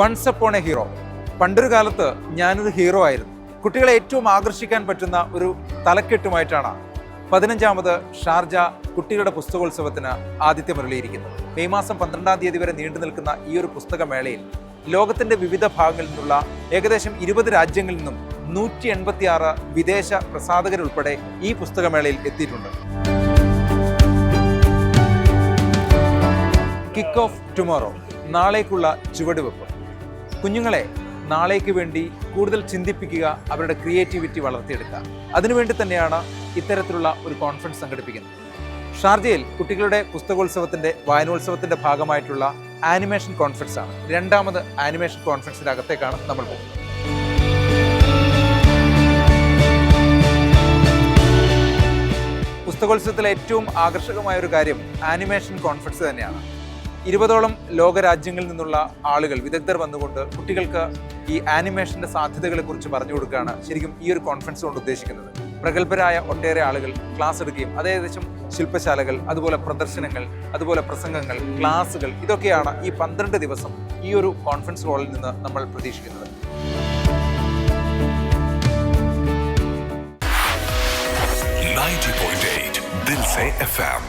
Once upon A hero പണ്ടൊരു കാലത്ത് ഞാനൊരു ഹീറോ ആയിരുന്നു. കുട്ടികളെ ഏറ്റവും ആകർഷിക്കാൻ പറ്റുന്ന ഒരു തലക്കെട്ടുമായിട്ടാണ് പതിനഞ്ചാമത് ഷാർജ കുട്ടികളുടെ പുസ്തകോത്സവത്തിന് ആദിത്യം മുരളിയിരിക്കുന്നത് മെയ് മാസം പന്ത്രണ്ടാം തീയതി വരെ നീണ്ടു നിൽക്കുന്ന ഈ ഒരു പുസ്തകമേളയിൽ ലോകത്തിന്റെ വിവിധ ഭാഗങ്ങളിൽ നിന്നുള്ള ഏകദേശം ഇരുപത് രാജ്യങ്ങളിൽ നിന്നും നൂറ്റി എൺപത്തി ആറ് വിദേശ പ്രസാധകരുൾപ്പെടെ ഈ പുസ്തകമേളയിൽ എത്തിയിട്ടുണ്ട്. കിക്ക് ഓഫ് ടുമോറോ നാളേക്കുള്ള ചുവടുവെപ്പ്. കുഞ്ഞുങ്ങളെ നാളേക്ക് വേണ്ടി കൂടുതൽ ചിന്തിപ്പിക്കുക അവരുടെ ക്രിയേറ്റിവിറ്റി വളർത്തിയെടുക്കുക. അതിനുവേണ്ടി തന്നെയാണ് ഇത്തരത്തിലുള്ള ഒരു കോൺഫറൻസ് സംഘടിപ്പിക്കുന്നത്. ഷാർജയിൽ കുട്ടികളുടെ പുസ്തകോത്സവത്തിന്റെ വായനോത്സവത്തിന്റെ ഭാഗമായിട്ടുള്ള ആനിമേഷൻ കോൺഫറൻസ് ആണ്. രണ്ടാമത് ആനിമേഷൻ കോൺഫറൻസിന്റെ അകത്തേക്കാണ് നമ്മൾ പോകുന്നത്. പുസ്തകോത്സവത്തിലെ ഏറ്റവും ആകർഷകമായ ഒരു കാര്യം ആനിമേഷൻ കോൺഫറൻസ് തന്നെയാണ്. ഇരുപതോളം ലോകരാജ്യങ്ങളിൽ നിന്നുള്ള ആളുകൾ വിദഗ്ധർ വന്നുകൊണ്ട് കുട്ടികൾക്ക് ഈ ആനിമേഷന്റെ സാധ്യതകളെ കുറിച്ച് പറഞ്ഞു കൊടുക്കുകയാണ് ശരിക്കും ഈ ഒരു കോൺഫറൻസ് കൊണ്ട് ഉദ്ദേശിക്കുന്നത്. പ്രഗത്ഭരായ ഒട്ടേറെ ആളുകൾ ക്ലാസ് എടുക്കുകയും അത് ഏകദേശം ശില്പശാലകൾ അതുപോലെ പ്രദർശനങ്ങൾ അതുപോലെ പ്രസംഗങ്ങൾ ക്ലാസ്സുകൾ ഇതൊക്കെയാണ് ഈ പന്ത്രണ്ട് ദിവസം ഈ ഒരു കോൺഫറൻസ് ഹാളിൽ നിന്ന് നമ്മൾ പ്രതീക്ഷിക്കുന്നത്. FM